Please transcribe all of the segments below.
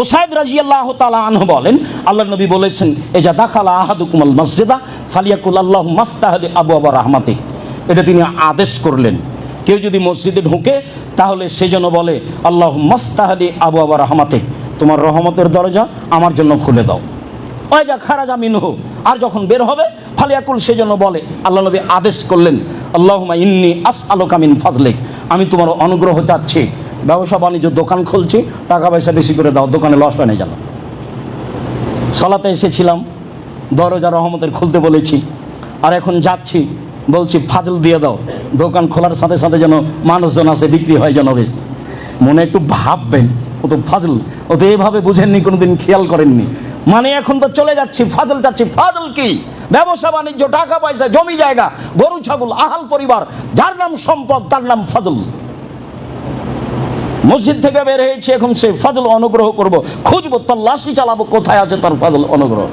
ওসাইদ রাজি আল্লাহ তালা আনহ বলেন আল্লাহ নবী বলেছেন, এজা দাখালা আহাদুকুমাল মসজিদা, ফালিয়াকুল আল্লাহ মাফতাহলি আবু আবার রহমাতে এটা তিনি আদেশ করলেন। কেউ যদি মসজিদে ঢুকে, তাহলে সে যেন বলে, আল্লাহ মফতাহলি আবু আবার রহমাতে তোমার রহমতের দরজা আমার জন্য খুলে দাও। ওই যা খারাজা মিনহু, আর যখন বের হবে, ফালিয়াকুল সে জন্য বলে আল্লাহ নবী আদেশ করলেন আল্লাহুমা ইন্নি আস আলোকামিন ফাজলেক আমি তোমার অনুগ্রহ চাচ্ছি ব্যবসা বাণিজ্য দোকান খুলছি টাকা পয়সা বেশি করে দাও, দোকানে লস হয় না সলাতে এসেছিলাম দরজা রহমতের খুলতে বলেছি, আর এখন যাচ্ছি, বলছি, ফাজল দিয়ে দাও, দোকান খোলার সাথে সাথে যেন মানুষজন আসে, বিক্রি হয় যেন বেশ। মনে একটু ভাববেন, ও তো ফাজল, ও তো এভাবে বুঝেননি, কোনোদিন খেয়াল করেননি। মানে এখন তো চলে যাচ্ছি, ফাজল যাচ্ছি, ফাজল কি? ব্যবসা, বাণিজ্য, টাকা পয়সা, জমি জায়গা, গরু, ছাগল, আহাল পরিবার, যার নাম সম্পদ, তার নাম ফাজল। মসজিদ থেকে বের হয়েছি, এখন সে ফাজল অনুগ্রহ করব। খুঁজবো, তল্লাশি চালাবো, কোথায় আছে তার ফাজল অনুগ্রহ?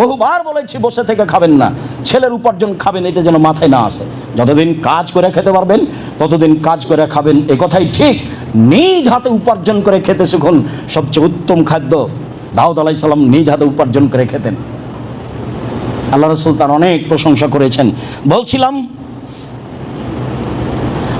বহুবার বলেছি, বসে থেকে খাবেন না। ছেলের উপার্জন খাবেন, এটা যেন মাথায় না আসে। যতদিন কাজ করে খেতে পারবেন, ততদিন কাজ করে খাবেন, এ কথাই ঠিক। নিজ হাতে উপার্জন করে খেতে শিখুন। সবচেয়ে উত্তম খাদ্য, দাউদ আলাইসাল্লাম নিজ হাতে উপার্জন করে খেতেন। আল্লাহ রসুল তার অনেক প্রশংসা করেছেন। বলছিলাম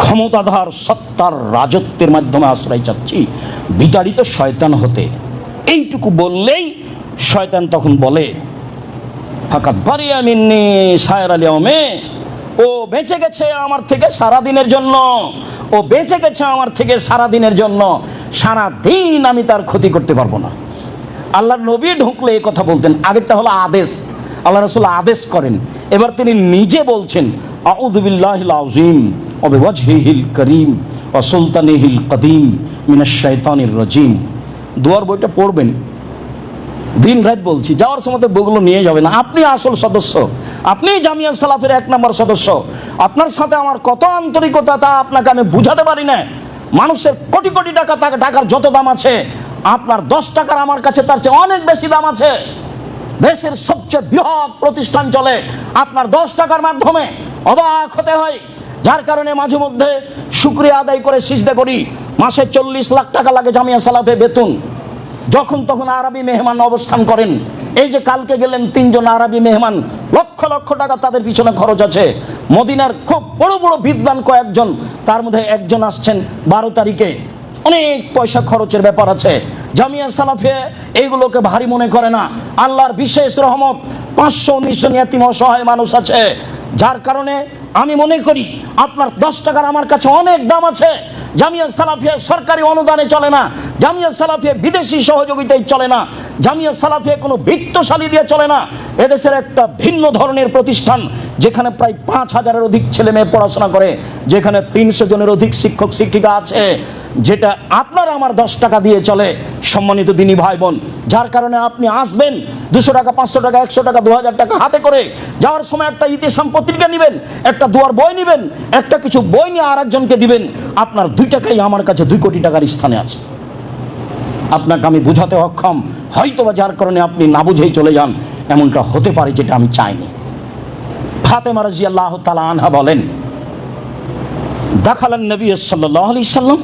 ক্ষমতাধার সত্তার রাজত্বের মাধ্যমে আশ্রয় চাচ্ছি, বিতাড়িত শয়তান হতে। এইটুকু বললেই শয়তান তখন বলে ফাঁকাত বাড়িয়া মিন্নি সায়ের আলী ও বেঁচে গেছে আমার থেকে সারা দিনের জন্য, ও বেঁচে গেছে আমার থেকে সারা দিনের জন্য সারা দিন আমি তার ক্ষতি করতে পারব না। আল্লাহর নবী ঢুকলে এই কথা বলতেন, আগেরটা হলো আদেশ। আল্লাহ রসুল আদেশ করেন। এবার তিনি নিজে বলছেন আউদুবিল্লাহিল আজিম অবিওয়াজহিহিল করিম ও সুলতানিহিল কদিম মিনাশ শাইতানির রাজিম। দুয়ার বইটা পড়বেন। দিন রাত বলছি, যাওয়ার সময় বইগুলো নিয়ে যাবেন আপনি আসল সদস্য। আপনি জামিয়া সালাফের এক নম্বর সদস্য। আপনার সাথে আমার কত আন্তরিকতা তা আপনাকে আমি বুঝাতে পারি না। মানুষের কোটি কোটি টাকা টাকা টাকার যত দাম আছে, আপনার দশ টাকার আমার কাছে তার চেয়ে অনেক বেশি দাম আছে। দেশের সবচেয়ে বৃহৎ প্রতিষ্ঠান চলে। আপনার দশ টাকার মাধ্যমে অবাক হতে হয়। যার কারণে মাঝে মধ্যে শুক্রিয়া আদায় করে সিজদা করি। মাসে চল্লিশ লাখ টাকা লাগে জামিয়া সালাফে বেতন। যখন তখন আরবি মেহমান অবস্থান করেন। এই যে কালকে গেলেন তিনজন আরবি মেহমান, লক্ষ লক্ষ টাকা তাদের পিছনে খরচ আছে। মদিনার খুব বড় বড় বিদ্বান কয়েকজন, তার মধ্যে একজন আসছেন বারো তারিখে। অনেক পয়সা খরচের ব্যাপার আছে। জামিয়া সালাফে এইগুলোকে ভারী মনে করে না। আল্লাহর বিশেষ রহমত, পাঁচশো উনিশশো নিয়াতিম অসহায় মানুষ আছে। যার কারণে আমি মনে করি আপনার দশ টাকার আমার কাছে অনেক দাম আছে। জামিয়া সালাফিয়া সরকারি অনুদানে চলে না। জামিয়া সালাফিয়া বিদেশি সহযোগিতায় চলে না। জামিয়া সালাফিয়া কোনো বৃত্তশালী দিয়ে চলে না। এদেশের একটা ভিন্ন ধরনের প্রতিষ্ঠান, যেখানে প্রায় পাঁচ হাজারের অধিক ছেলে মেয়ে পড়াশোনা করে, যেখানে তিনশো জনের অধিক শিক্ষক, শিক্ষিকা আছে। যেটা আপনার আমার দশ টাকা দিয়ে চলে, সম্মানিত দিনী ভাই বোন যার কারণে আপনি আসবেন, দুশো টাকা, পাঁচশো টাকা, একশো টাকা, দু হাজার টাকা হাতে করে। যাওয়ার সময় একটা ইতিসাম পত্রিকা নেবেন, একটা দুয়ার বই নেবেন, একটা কিছু বই নিয়ে আর একজনকে দিবেন। আপনার দুই টাকাই আমার কাছে দুই কোটি টাকার স্থানে আছে। আপনাকে আমি বুঝাতে অক্ষম হয়তো বা যার কারণে আপনি না বুঝেই চলে যান, এমনটা হতে পারে যেটা আমি চাইনি। ফাতেমা রাজি আল্লাহ তালা আনহা বলেন, দাখালান নবী সাল্লাহ আলি সাল্লাম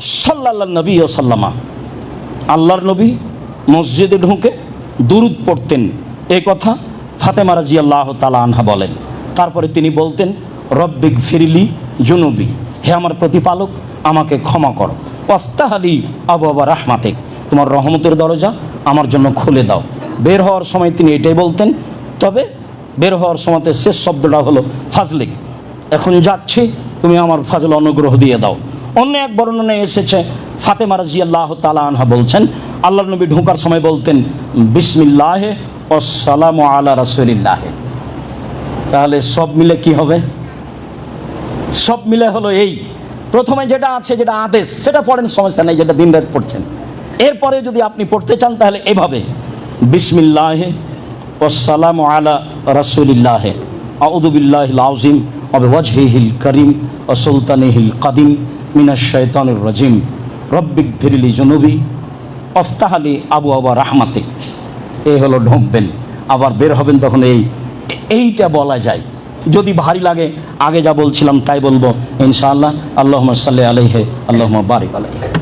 সাল্লাহ নবী ও সাল্লামা। আল্লাহর নবী মসজিদে ঢুকে দুরুদ পড়তেন। এ কথা ফাতেমা রাজি আল্লাহ তালা আনহা বলেন। তারপরে তিনি বলতেন, রব্বিক ফিরিলি জুনুবি। হে আমার প্রতিপালক, আমাকে ক্ষমা করো। ওয়াফতাহালি আবু আবা রাহমাতে তোমার রহমতের দরজা আমার জন্য খুলে দাও। বের হওয়ার সময় তিনি এটাই বলতেন, তবে বের হওয়ার সময়তে শেষ শব্দটা হলো ফাজলিক। এখন যাচ্ছি, তুমি আমার ফাজল অনুগ্রহ দিয়ে দাও। অন্য এক বর্ণনায় এসেছে, ফাতেমা রাজি আল্লাহ তালা আনহা বলছেন আল্লাহ নবী ঢোকার সময় বলতেন, বিসমিল্লাহে সালাম আলা রাসুলিল্লাহে। তাহলে সব মিলে কি হবে? সব মিলে হলো এই, প্রথমে যেটা আছে যেটা আদেশ, সেটা পড়েন, সমস্যা নেই, যেটা দিন রাত পড়ছেন। এরপরে যদি আপনি পড়তে চান, তাহলে এভাবে, বিসমিল্লাহ ওসালাম আলা রসুলিল্লাহ। আউদুবিল্লাহ আউজিম অবে ওয়াজহিল করিম ও সুলতানিহিল কাদিম। মিনাশ শৈতানুর রাজিম। রব্বিক ফিরিলি জনবি, অফতাহালি আবু আবা রাহমাতে এই হলো ঢোকবেন, আবার বের হবেন তখন এই, এইটা বলা যায়। যদি ভারী লাগে, আগে যা বলছিলাম তাই বলব, ইনশাআল্লাহ আল্লাহ সাল্লি আলহে আল্লাহ বারিক আলাইহে।